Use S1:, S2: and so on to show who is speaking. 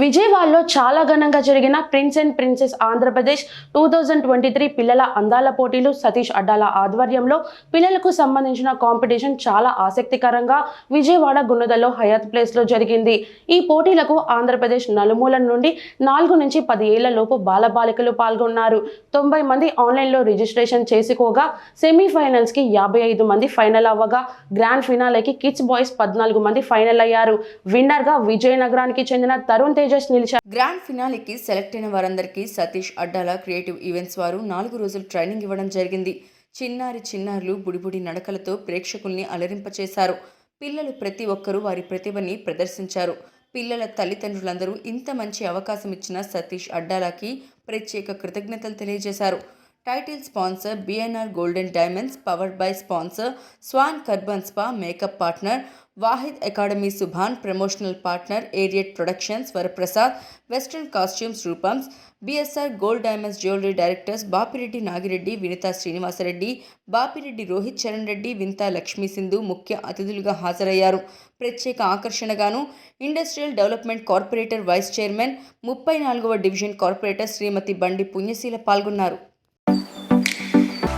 S1: విజయవాడలో చాలా ఘనంగా జరిగిన prince and princess Andhra Pradesh two thousand twenty three పిల్లల అందాల పోటీలు సతీష్ అడ్డాల ఆధ్వర్యంలో పిల్లలకు సంబంధించిన కాంపిటీషన్ చాలా ఆసక్తికరంగా విజయవాడ గున్నదలో హయాత్ ప్లేస్లో జరిగింది. ఈ పోటీలకు ఆంధ్రప్రదేశ్ నలుమూల నుండి నాలుగు నుంచి పది ఏళ్ళ లోపు బాలబాలికలు పాల్గొన్నారు. తొంభై మంది ఆన్లైన్లో రిజిస్ట్రేషన్ చేసుకోగా సెమీఫైనల్స్కి యాభై ఐదు మంది ఫైనల్ అవ్వగా గ్రాండ్ ఫినాలేకి కిడ్స్ బాయ్స్ పద్నాలుగు మంది ఫైనల్ అయ్యారు. విన్నర్గా విజయనగరానికి చెందిన తరుణ్ తేజస్ నిలిచారు
S2: గ్రాండ్ ఫినాలికి సెలెక్ట్ అయిన వారందరికీ సతీష్ అడ్డాల క్రియేటివ్ ఈవెంట్స్ వారు నాలుగు రోజులు ట్రైనింగ్ ఇవ్వడం జరిగింది. చిన్నారి చిన్నారులు బుడిబుడి నడకలతో ప్రేక్షకుల్ని అలరింపచేశారు. పిల్లలు ప్రతి ఒక్కరూ వారి ప్రతిభని ప్రదర్శించారు. పిల్లల తల్లిదండ్రులందరూ ఇంత మంచి అవకాశం ఇచ్చిన సతీష్ అడ్డాలకి ప్రత్యేక కృతజ్ఞతలు తెలియజేశారు. Title sponsor BNR golden diamonds powered by sponsor swan కర్బన్ spa makeup partner Wahid academy Subhan promotional partner ఏరియట్ productions Varaprasad western costumes రూపమ్స్ BSR gold diamonds jewellery directors Bapireddy Nagireddy Vinita Srinivasareddy Bapireddy Rohit Charan Reddy Vinita Lakshmi Sindhu ముఖ్య అతిథులుగా హాజరయ్యారు. ప్రత్యేక ఆకర్షణగాను industrial development corporator vice chairman ముప్పై నాలుగవ division corporator శ్రీమతి బండి పుణ్యశీల పాల్గొన్నారు.